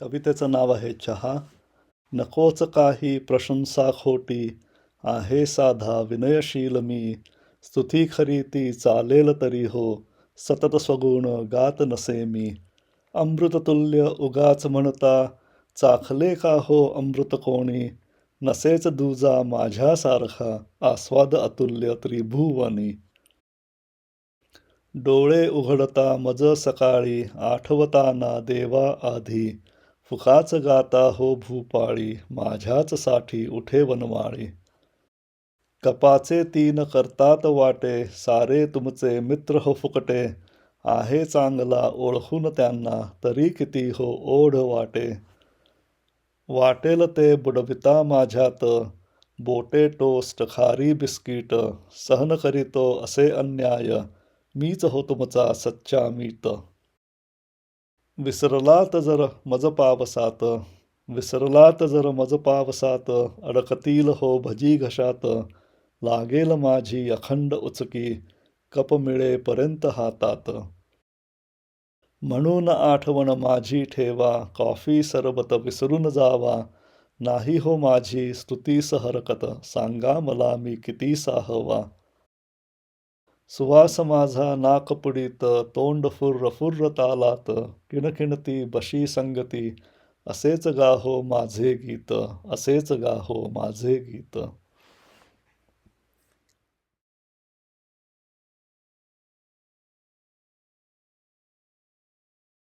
कवितेचं नाव आहे चहा. नकोच काही प्रशंसा खोटी. आहे साधा विनयशील मी. स्तुती खरी ती चालेल तरी हो. सतत स्वगुण गात नसे मी. अमृततुल्य उगाच म्हणता चाखले का हो अमृत कोणी? नसेच दुजा माझ्यासारखा आस्वाद अतुल्य त्रिभुवनी. डोळे उघडता मज सकाळी आठवताना देवा आधी. फुकाच गाता हो भूपाळी माझ्याच साठी उठे वनमाळी कपाचे तीन करतात वाटे सारे तुमचे मित्र हो फुकटे. आहे चांगला ओळखून त्यांना तरी किती हो ओढ वाटे. वाटेल ते बुडविता माझ्यात बोटे टोस्ट खारी बिस्किट सहन करीतो असे अन्याय. मीच हो तुमचा सच्चा मीत. विसरलात जर मज पावसात विसरलात जर मज पावसात अडकतील हो भजी घशात. लागेल माझी अखंड उचकी कप मिळेपर्यंत हातात. म्हणून आठवण माझी ठेवा कॉफी सरबत विसरून जावा. नाही हो माझी स्तुतीस हरकत सांगा मला मी किती साहवा सुवास माझा नाकपुडीत तोंड फुर्र फुर्र तालात किणकिणती बशी संगती असेच गाहो माझे गीत असेच गाहो माझे गीत.